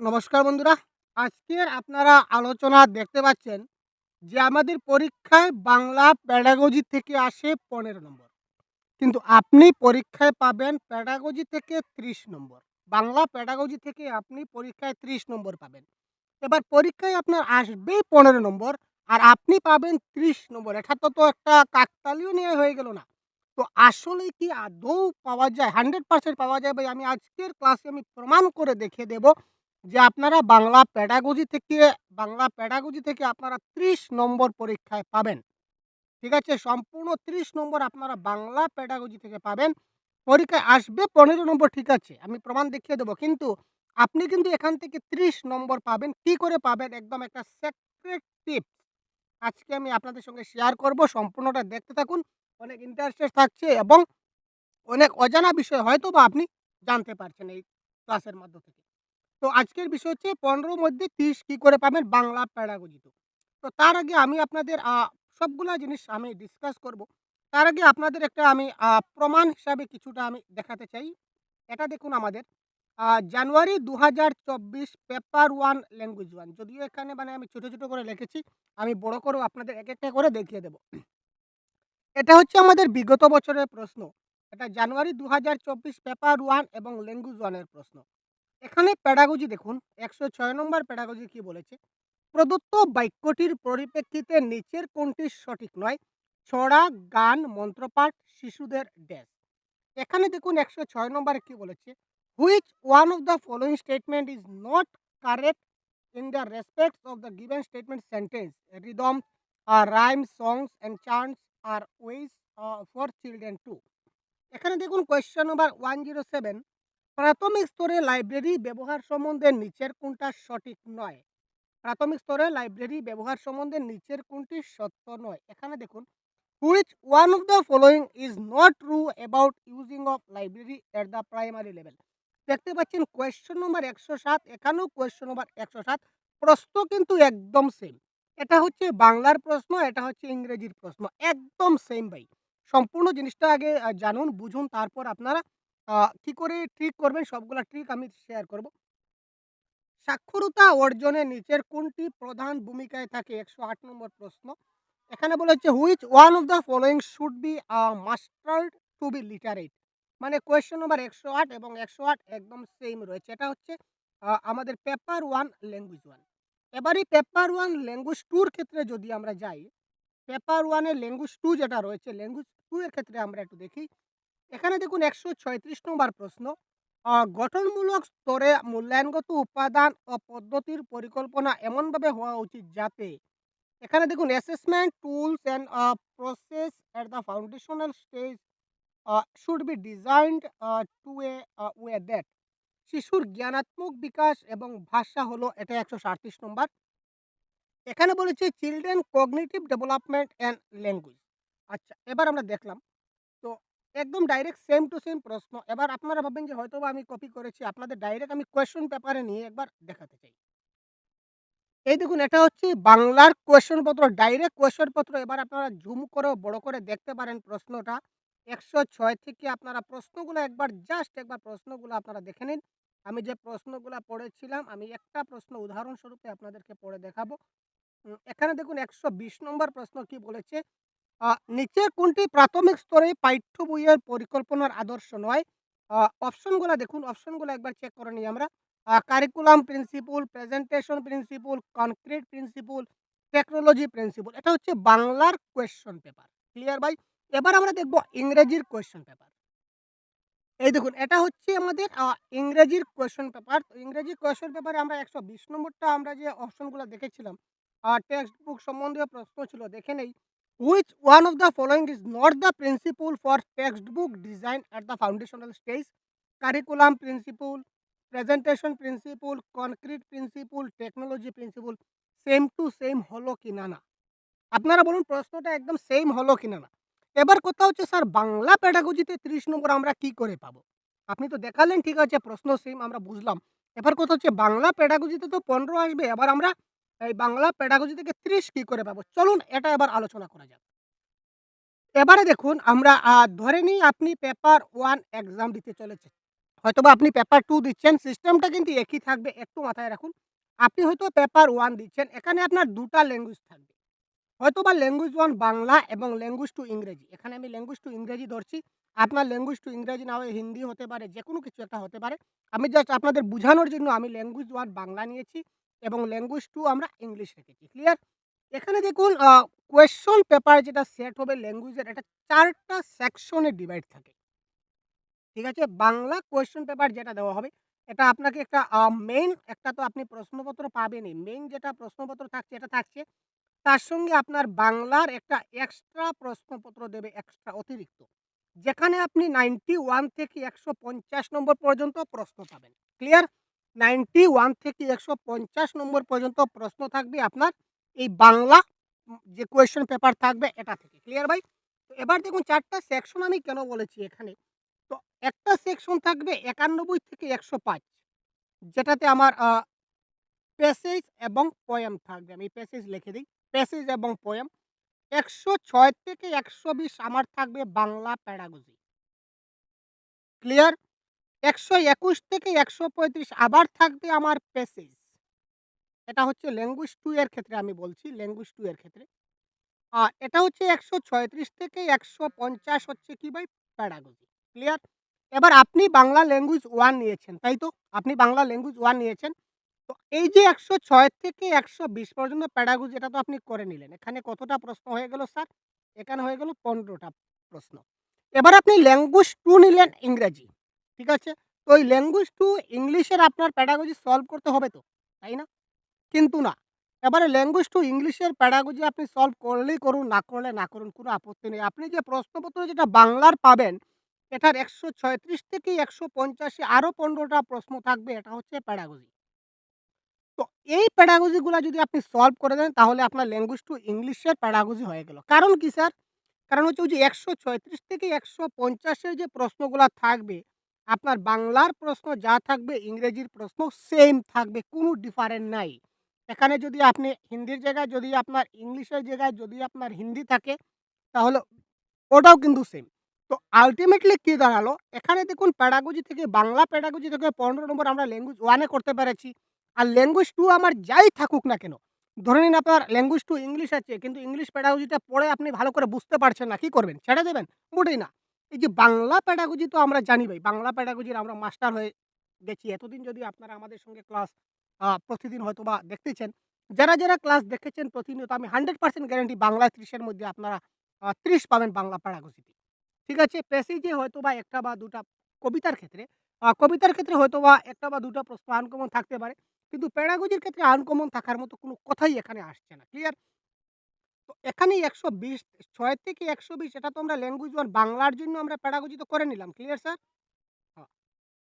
নমস্কার বন্ধুরা। আজকের আপনারা আলোচনা দেখতে পাচ্ছেন যে আমাদের পরীক্ষায় বাংলা প্যাডাগজি থেকে আসে পনেরো নম্বর। কিন্তু আপনি পরীক্ষায় পাবেন প্যাডাগজি থেকে ত্রিশ নম্বর। বাংলা প্যাডাগজি থেকে আপনি পরীক্ষায় ত্রিশ নম্বর পাবেন। এবার পরীক্ষায় আপনার আসবেই পনেরো নম্বর আর আপনি পাবেন ত্রিশ নম্বর। এটা তো তো একটা কাকতালীয় নিয়ে হয়ে গেল না। তো আসলে কি আদৌ পাওয়া যায়? হান্ড্রেড পার্সেন্ট পাওয়া যায় ভাই? আমি আজকের ক্লাসে আমি প্রমাণ করে দেখিয়ে দেব। যে আপনারা বাংলা প্যাডাগজি থেকে, বাংলা প্যাডাগজি থেকে আপনারা ত্রিশ নম্বর পরীক্ষায় পাবেন। ঠিক আছে? সম্পূর্ণ ত্রিশ নম্বর আপনারা বাংলা প্যাডাগজি থেকে পাবেন। পরীক্ষায় আসবে পনেরো নম্বর, ঠিক আছে? আমি প্রমাণ দেখিয়ে দেবো। কিন্তু আপনি কিন্তু এখান থেকে ত্রিশ নম্বর পাবেন। কি করে পাবেন? একদম একটা সেক্রেট টিপস আজকে আমি আপনাদের সঙ্গে শেয়ার করব। সম্পূর্ণটা দেখতে থাকুন। অনেক ইন্টারেস্টেড থাকছে এবং অনেক অজানা বিষয় হয়তো বা আপনি জানতে পারছেন এই ক্লাসের মধ্য থেকে। তো আজকের বিষয় হচ্ছে পনেরোর মধ্যে তিরিশ কী করে পাবেন বাংলা প্যাডাগজিতে তো তার আগে আমি আপনাদের সবগুলা জিনিস আমি ডিসকাস করব। তার আগে আপনাদের একটা আমি প্রমাণ হিসাবে কিছুটা আমি দেখাতে চাই। এটা দেখুন আমাদের। জানুয়ারি দু হাজার চব্বিশ পেপার ওয়ান ল্যাঙ্গুয়েজ ওয়ান যদিও এখানে মানে আমি ছোটো ছোটো করে লিখেছি, আমি বড় করেও আপনাদের এক একটা করে দেখিয়ে দেবো। এটা হচ্ছে আমাদের বিগত বছরের প্রশ্ন। এটা জানুয়ারি দু হাজার চব্বিশ পেপার ওয়ান এবং ল্যাঙ্গুয়েজ ওয়ানের প্রশ্ন। এখানে প্যাডাগজি দেখুন, একশো ছয় নম্বর প্যাডাগজি কি বলেছে? প্রদত্ত বাক্যটির পরিপ্রেক্ষিতে নিচের কোনটি সঠিক নয়? ছড়া, গান, মন্ত্রপাঠ, শিশুদের ড্যাশ। এখানে দেখুন একশো ছয় নম্বরে কি বলেছে? Which one of the following statement is not correct in the respect of the given statement sentence rhythm are rhyme songs and chance are ways for children to এখানে দেখুন question number one zero seven প্রাথমিক স্তরে library ব্যবহার সম্বন্ধে নিচের কোনটা সঠিক নয়? প্রাথমিক স্তরে লাইব্রেরি ব্যবহার সম্বন্ধে নিচের কোনটি সত্য নয়? এখানে দেখুন which one of the following is not true about using of library at the primary level দেখতে পাচ্ছেন কোয়েশ্চন নম্বর একশো সাত, এখানেও কোয়েশ্চন নম্বর একশো সাত, প্রশ্ন কিন্তু একদম সেম এটা হচ্ছে বাংলার প্রশ্ন, এটা হচ্ছে ইংরেজির প্রশ্ন, একদম সেম ভাই। সম্পূর্ণ জিনিসটা আগে জানুন, বুঝুন, তারপর আপনারা কি করে ট্রিক করবেন সবগুলা ট্রিক আমি শেয়ার করব। সাক্ষরতা অর্জনে নিচের কোনটি প্রধান ভূমিকায় থাকে? একশো আট নম্বর প্রশ্ন। এখানে বলা হচ্ছে which one of the following should be mastered to be literate মানে কোয়েশ্চেন নম্বর একশো আট এবং একশো আট একদম সেম রয়েছে। এটা হচ্ছে আমাদের পেপার ওয়ান ল্যাঙ্গুয়েজ ওয়ান এবারে পেপার ওয়ান ল্যাঙ্গুয়েজ টুর ক্ষেত্রে যদি আমরা যাই পেপার ওয়ানের ল্যাঙ্গুয়েজ টু যেটা রয়েছে ল্যাঙ্গুয়েজ টু এর ক্ষেত্রে আমরা একটু দেখি। এখানে দেখুন একশো ছয়ত্রিশ নম্বর প্রশ্ন। গঠনমূলক স্তরে মূল্যায়নগত উপাদান ও পদ্ধতির পরিকল্পনা এমনভাবে হওয়া উচিত যাতে এখানে দেখুন assessment tools and process at the foundational stage should be designed to a way that শিশুর জ্ঞানাত্মক বিকাশ এবং ভাষা হলো এটা একশো সাঁত্রিশ নম্বর। এখানে বলেছে children cognitive development and language আচ্ছা এবার আমরা দেখলাম। একদম ডাইরেক্ট সেম টু সেম প্রশ্ন। এবার আপনারা ভাববেন যে হয়তো আমি কপি করেছি। আপনাদের ডাইরেক্ট আমি কোয়েশ্চেন পেপারে নিয়ে একবার দেখাতে চাই। এই দেখুন, এটা হচ্ছে বাংলার কোয়েশ্চেন পত্র ডাইরেক্ট কোয়েশ্চেন পত্র। এবার আপনারা জুম করে বড় করে দেখতে পারেন প্রশ্নটা। একশো ছয় থেকে আপনারা প্রশ্নগুলো একবার জাস্ট একবার প্রশ্নগুলো আপনারা দেখে নিন। আমি যে প্রশ্নগুলো পড়েছিলাম, আমি একটা প্রশ্ন উদাহরণস্বরূপে আপনাদেরকে পড়ে দেখাবো। এখানে দেখুন, একশো বিশ নম্বর প্রশ্ন কি বলেছে? নিচের কোনটি প্রাথমিক স্তরে পাঠ্য বইয়ের পরিকল্পনার আদর্শ নয়? অপশনগুলো দেখুন অপশনগুলো একবার চেক করে নিই আমরা। Curriculum principle presentation principle concrete principle technology principle এটা হচ্ছে বাংলার কোয়েশ্চন পেপার ক্লিয়ার ভাই? এবার আমরা দেখব ইংরেজির কোয়েশ্চন পেপার এই দেখুন, এটা হচ্ছে আমাদের ইংরেজির কোয়েশ্চন পেপার তো ইংরেজি কোয়েশ্চন পেপারে আমরা একশো বিশ নম্বরটা আমরা যে অপশনগুলো দেখেছিলাম টেক্সট বুক সম্বন্ধীয় প্রশ্ন ছিল, দেখে নেই। One of the following is not the principle for text book design at the foundational stage curriculum principle presentation principle concrete principle technology principle same to same হলো কি না না? আপনারা বলুন প্রশ্নটা একদম সেম হলো কি না না? এবার কথা হচ্ছে স্যার বাংলা প্যাডাগজিতে ত্রিশ নম্বর আমরা কি করে পাবো? আপনি তো দেখালেন ঠিক আছে, প্রশ্ন সেম আমরা বুঝলাম। এবার কথা হচ্ছে বাংলা প্যাডাগজিতে তো পনেরো আসবে, এবার আমরা এই বাংলা প্যাডাগজি থেকে ত্রিশ কি করে পাবো চলুন এটা এবার আলোচনা করা যাক এবারে দেখুন আমরা ধরে নিই আপনি পেপার ওয়ান এক্সাম দিতে চলেছেন হয়তোবা আপনি পেপার টু দিচ্ছেন, সিস্টেমটা কিন্তু একই থাকবে। একটু মাথায় রাখুন। আপনি হয়তো পেপার ওয়ান দিচ্ছেন, এখানে আপনার দুটা ল্যাঙ্গুয়েজ থাকবে। হয়তোবা ল্যাঙ্গুয়েজ ওয়ান বাংলা এবং ল্যাঙ্গুয়েজ টু ইংরেজি। এখানে আমি ল্যাঙ্গুয়েজ টু ইংরেজি ধরছি। আপনার ল্যাঙ্গুয়েজ টু ইংরেজি না হয়ে হিন্দি হতে পারে, যেকোনো কিছু একটা হতে পারে। আমি জাস্ট আপনাদের বোঝানোর জন্য আমি ল্যাঙ্গুয়েজ ওয়ান বাংলা নিয়েছি এবং ল্যাঙ্গুয়েজ টু আমরা ইংলিশ রেখেছি। ক্লিয়ার? এখানে দেখুন কোয়েশ্চন পেপার যেটা সেট হবে ল্যাঙ্গুয়েজের এটা ৪ টা সেকশনে ডিভাইড থাকে। ঠিক আছে? বাংলা কোয়েশ্চন পেপার যেটা দেওয়া হবে, এটা আপনাকে একটা মেইন একটা তো আপনি প্রশ্নপত্র পাবেনই। মেইন যেটা প্রশ্নপত্র থাকছে এটা থাকছে। তার সঙ্গে আপনার বাংলার একটা এক্সট্রা প্রশ্নপত্র দেবে এক্সট্রা অতিরিক্ত। যেখানে আপনি 91 থেকে ১৫০ নম্বর পর্যন্ত প্রশ্ন পাবেন। ক্লিয়ার? 91 থেকে ১৫০ নম্বর পর্যন্ত প্রশ্ন থাকবে আপনার, এই বাংলা যে কোয়েশ্চন পেপার থাকবে এটা থেকে। ক্লিয়ার ভাই? তো এবার দেখুন ৪ টা সেকশন আমি কেন বলেছি এখানে? তো একটা সেকশন থাকবে ৯১ থেকে ১০৫ যেটাতে আমার প্যাসেজ এবং পোয়েম থাকবে। আমি প্যাসেজ লিখে দিই প্যাসেজ এবং পয়েম একশো ছয় থেকে ১২০ আমার থাকবে বাংলা প্যাডাগজি। ক্লিয়ার? ১২১ থেকে ১৩৫ আবার থাকবে আমার প্যাসেজ। এটা হচ্ছে ল্যাঙ্গুয়েজ 2 এর ক্ষেত্রে আমি বলছি, ল্যাঙ্গুয়েজ 2 এর ক্ষেত্রে। আর এটা হচ্ছে ১৩৬ থেকে ১৫০ হচ্ছে কি ভাই? প্যাডাগজি। ক্লিয়ার? এবার আপনি বাংলা ল্যাঙ্গুয়েজ 1 নিয়েছেন, তাই তো? আপনি বাংলা ল্যাঙ্গুয়েজ 1 নিয়েছেন। তো এই যে ১০৬ থেকে ১২০ পর্যন্ত প্যাডাগজি এটা তো আপনি করে নিলেন। এখানে কতটা প্রশ্ন হয়ে গেল স্যার? এখানে হয়ে গেল ১৫ টা প্রশ্ন। এবার আপনি ল্যাঙ্গুয়েজ 2 নিলেন ইংরেজি। ঠিক আছে? তো ওই ল্যাঙ্গুয়েজ টু ইংলিশের আপনার প্যাডাগজি সলভ করতে হবে তো, তাই না? কিন্তু না। এবারে ল্যাঙ্গুয়েজ টু ইংলিশের প্যাডাগজি আপনি সলভ করলেই করুন, না করলে না করুন, কোনো আপত্তি নেই। আপনি যে প্রশ্নপত্র যেটা বাংলার পাবেন, এটার ১৩৬ থেকে একশো পঞ্চাশে আরও পনেরোটা প্রশ্ন থাকবে, এটা হচ্ছে প্যাডাগজি। তো এই প্যাডাগজিগুলা যদি আপনি সলভ করে দেন তাহলে আপনার ল্যাঙ্গুয়েজ টু ইংলিশের প্যাডাগজি হয়ে গেল। কারণ কি স্যার? কারণ হচ্ছে ওই যে ১৩৬ থেকে একশো পঞ্চাশের যে প্রশ্নগুলো থাকবে, আপনার বাংলার প্রশ্ন যা থাকবে ইংরেজির প্রশ্ন সেম থাকবে, কোনো ডিফারেন্ট নাই। এখানে যদি আপনি হিন্দির জায়গায় যদি আপনার ইংলিশের জায়গায় যদি আপনার হিন্দি থাকে, তাহলে ওটাও কিন্তু সেম। তো আলটিমেটলি কী দাঁড়াল? এখানে দেখুন প্যাডাগজি থেকে বাংলা প্যাডাগজি থেকে ১৫ নম্বর আমরা ল্যাঙ্গুয়েজ ওয়ানে করতে পেরেছি। আর ল্যাঙ্গুয়েজ টু আমার যাই থাকুক না কেন, ধরে নিন আপনার ল্যাঙ্গুয়েজ টু ইংলিশ আছে কিন্তু ইংলিশ প্যাডাগজিটা পড়ে আপনি ভালো করে বুঝতে পারছেন না, কি করবেন? ছেড়ে দেবেন? মোটেই না। এই যে বাংলা প্যাডাগজি তো আমরা জানি ভাই, বাংলা প্যাডাগজির আমরা মাস্টার হয়ে গেছি। এতদিন যদি আপনারা আমাদের সঙ্গে ক্লাস প্রতিদিন হয়তো বা দেখতেছেন। যারা, যারা ক্লাস দেখেছেন প্রতিনিয়ত আমি 100% গ্যারান্টি বাংলায় ত্রিশের মধ্যে আপনারা ত্রিশ পাবেন বাংলা প্যাডাগজিতে। ঠিক আছে? প্যাসেজে হয়তো বা একটা বা ২ টা কবিতার ক্ষেত্রে, কবিতার ক্ষেত্রে হয়তো বা একটা বা ২ টা প্রশ্ন আনকমন থাকতে পারে। কিন্তু প্যাডাগজির ক্ষেত্রে আনকমন থাকার মতো কোনো কথাই এখানে আসছে না। ক্লিয়ার? তো এখানেই ১২০ ৬ থেকে ১২০ এটা তো আমরা ল্যাঙ্গুয়েজ 1 বাংলার জন্য আমরা প্যাডাগজি তো করে নিলাম। Clear sir?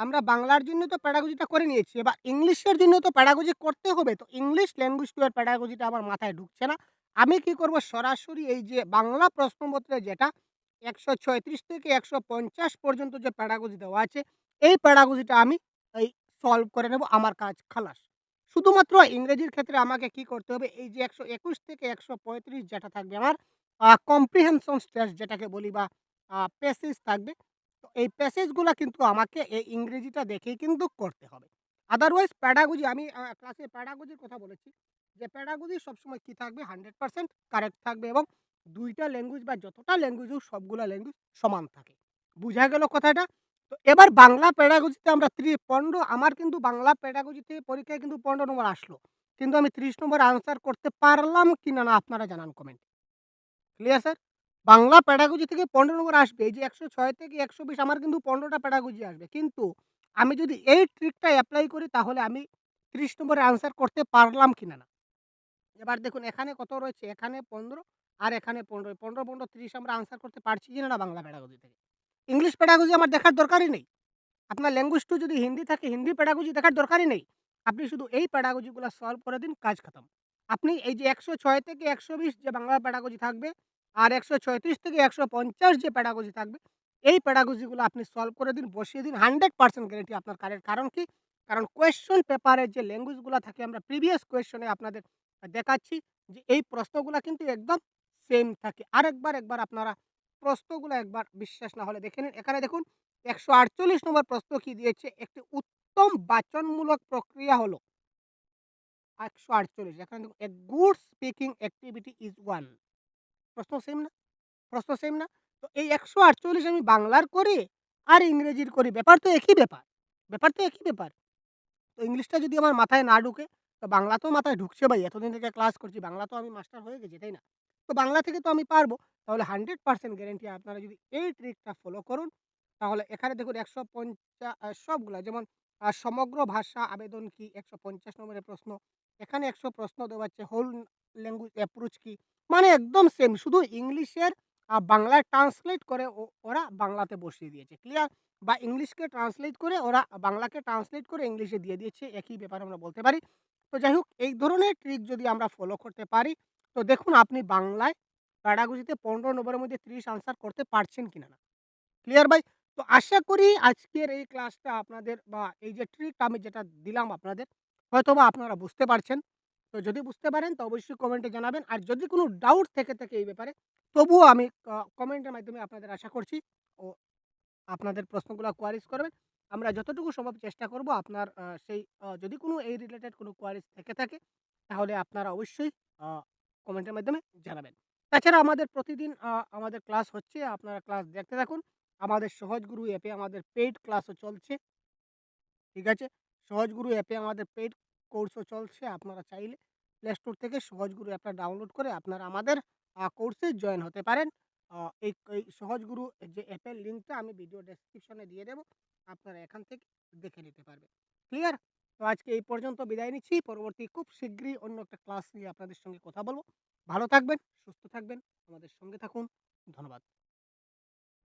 আমরা বাংলার জন্য তো প্যাডাগজিটা করে নিয়েছি। এবার ইংলিশের জন্য তো প্যাডাগজি করতে হবে। তো ইংলিশ ল্যাঙ্গুয়েজ টু এর প্যাডাগজিটা আমার মাথায় ঢুকছে না। আমি কি করব সরাসরি এই যে বাংলা প্রশ্নপত্রে যেটা ১৩৬ থেকে ১৫০ পর্যন্ত যে প্যাডাগজি দেওয়া আছে, এই প্যাডাগজিটা আমি এই সলভ করে নেব। আমার কাজ খালাস। শুধুমাত্র ইংরেজির ক্ষেত্রে আমাকে কি করতে হবে? এই যে ১২১ থেকে ১৩৫ যেটা থাকবে আমার কম্প্রিহেনশন টেস্ট যেটাকে বলি বা প্যাসেজ থাকবে। তো এই প্যাসেজগুলো কিন্তু আমাকে এই ইংরেজিটা দেখেই কিন্তু করতে হবে। আদারওয়াইজ প্যাডাগুজি আমি ক্লাসে প্যাডাগজির কথা বলেছি। যে প্যাডাগজি সবসময় কী থাকবে? 100% কারেক্ট থাকবে এবং দুইটা ল্যাঙ্গুয়েজ বা যতটা ল্যাঙ্গুয়েজ হোক সবগুলো ল্যাঙ্গুয়েজ সমান থাকে। বুঝা গেল কথাটা? এবার বাংলা প্যাডাগজিতে আমরা ত্রি ১৫ আমার কিন্তু বাংলা প্যাডাগজিতে পরীক্ষায় কিন্তু ১৫ নম্বর আসলো। কিন্তু আমি ৩০ নম্বর আনসার করতে পারলাম কি না আপনারা জানান কমেন্টে। Clear sir? বাংলা প্যাডাগজি থেকে ১৫ নম্বর আসবে। এই যে ১০৬ থেকে ১২০ আমার কিন্তু ১৫ টা প্যাডাগজি আসবে। কিন্তু আমি যদি এই ট্রিকটা অ্যাপ্লাই করি তাহলে আমি ত্রিশ নম্বরে আনসার করতে পারলাম কি না। এবার দেখুন এখানে কত রয়েছে? এখানে ১৫ আর এখানে ১৫ ১৫, ১৫, ৩০ আমরা আনসার করতে পারছি কি না বাংলা প্যাডাগজি থেকে। ইংলিশ প্যাডাগজি আমার দেখার দরকারই নেই। আপনার ল্যাঙ্গুয়েজ 2 যদি হিন্দি থাকে হিন্দি প্যাডাগজি দেখার দরকারই নেই। আপনি শুধু এই প্যাডাগজিগুলা সলভ করে দিন, কাজ খতম। আপনি এই যে ১০৬ থেকে ১২০ যে বাংলা প্যাডাগজি থাকবে আর ১৩৬ থেকে ১৫০ যে প্যাডাগজি থাকবে, এই প্যাডাগজিগুলো আপনি সলভ করে দিন, বসিয়ে দিন। 100% গ্যারান্টি আপনার কারের কারণ কি? কারণ কোয়েশ্চন পেপারের যে ল্যাঙ্গুয়েজগুলো থাকে আমরা প্রিভিয়াস কোয়েশ্চনে আপনাদের দেখাচ্ছি যে এই প্রশ্নগুলা কিন্তু একদম সেম থাকে। আরেকবার একবার আপনারা প্রশ্নগুলা একবার বিশ্বাস না হলে দেখে নিন। এখানে দেখুন 148 নম্বর প্রশ্ন কি দিয়েছে? একটি উত্তম বাচনমূলক প্রক্রিয়া হলো 148 এখানে দেখুন a good speaking activity is one প্রশ্ন সেম না? প্রশ্ন সেম না? তো এই 148 আমি বাংলার করি আর ইংরেজির করি। ব্যাপার তো একই ব্যাপার। ব্যাপার তো একই ব্যাপার। তো ইংলিশটা যদি আমার মাথায় না ঢুকে তো বাংলা তো মাথায় ঢুকছে ভাই। এতদিন থেকে ক্লাস করছি। বাংলা তো আমি মাস্টার হয়ে গেছি, তাই না? তো বাংলা থেকে তো আমি পারব। তাহলে 100% গ্যারান্টি আপনারা যদি এই ট্রিকটা ফলো করুন, তাহলে এখানে দেখুন ১৫০ আ সবগুলা যেমন সমগ্র ভাষা আবেদন কি? ১৫০ নম্বরের প্রশ্ন। এখানে ১০০ প্রশ্ন দেওয়া হচ্ছে হোল ল্যাঙ্গুয়েজ অ্যাপ্রোচ কি? মানে একদম সেম। শুধু ইংলিশের বাংলায় ট্রান্সলেট করে ওরা বাংলাতে বসিয়ে দিয়েছে। ক্লিয়ার? বা ইংলিশকে ট্রান্সলেট করে ওরা বাংলাকে ট্রান্সলেট করে ইংলিশে দিয়ে দিয়েছে। একই ব্যাপারে আমরা বলতে পারি। তো যাই হোক এই ধরনের ট্রিক যদি আমরা ফলো করতে পারি, তো দেখুন আপনি বাংলায় প্যাডাগজিতে ১৫ নম্বরের মধ্যে ৩০ আনসার করতে পারছেন কিনা না। ক্লিয়ার ভাই? তো আশা করি আজকের এই ক্লাসটা আপনাদের বা এই যে ট্রিকটা আমি যেটা দিলাম আপনাদের, হয়তোবা আপনারা বুঝতে পারছেন। তো যদি বুঝতে পারেন তো অবশ্যই কমেন্টে জানাবেন। আর যদি কোনো ডাউট থেকে থাকে এই ব্যাপারে, তবুও আমি কমেন্টের মাধ্যমে আপনাদের আশা করছি ও আপনাদের প্রশ্নগুলো কোয়ারিজ করবেন। আমরা যতটুকু সম্ভব চেষ্টা করব আপনার সেই যদি কোনো এই রিলেটেড কোনো কোয়ারিজ থেকে থাকে, তাহলে আপনারা অবশ্যই কমেন্টের মাধ্যমে জানাবেন। তাছাড়া আমাদের প্রতিদিন আমাদের ক্লাস হচ্ছে। আপনারা ক্লাস দেখতে থাকুন। আমাদের সহজগুরু অ্যাপে আমাদের পেইড ক্লাসও চলছে। ঠিক আছে? সহজগুরু অ্যাপে আমাদের পেইড কোর্সও চলছে। আপনারা চাইলে প্লে স্টোর থেকে সহজগুরু অ্যাপটা ডাউনলোড করে আপনারা আমাদের কোর্সে জয়েন হতে পারেন। এই সহজগুরু যে অ্যাপের লিঙ্কটা আমি ভিডিও ডেসক্রিপশনে দিয়ে দেব। আপনারা এখান থেকে দেখে নিতে পারবেন। ক্লিয়ার? তো আজকে এই পর্যন্ত বিদায় নিচ্ছি। পরবর্তী খুব শিগগিরই অন্য একটা ক্লাস নিয়ে আপনাদের সঙ্গে কথা বলব। ভালো থাকবেন, সুস্থ থাকবেন, আমাদের সঙ্গে থাকুন। ধন্যবাদ।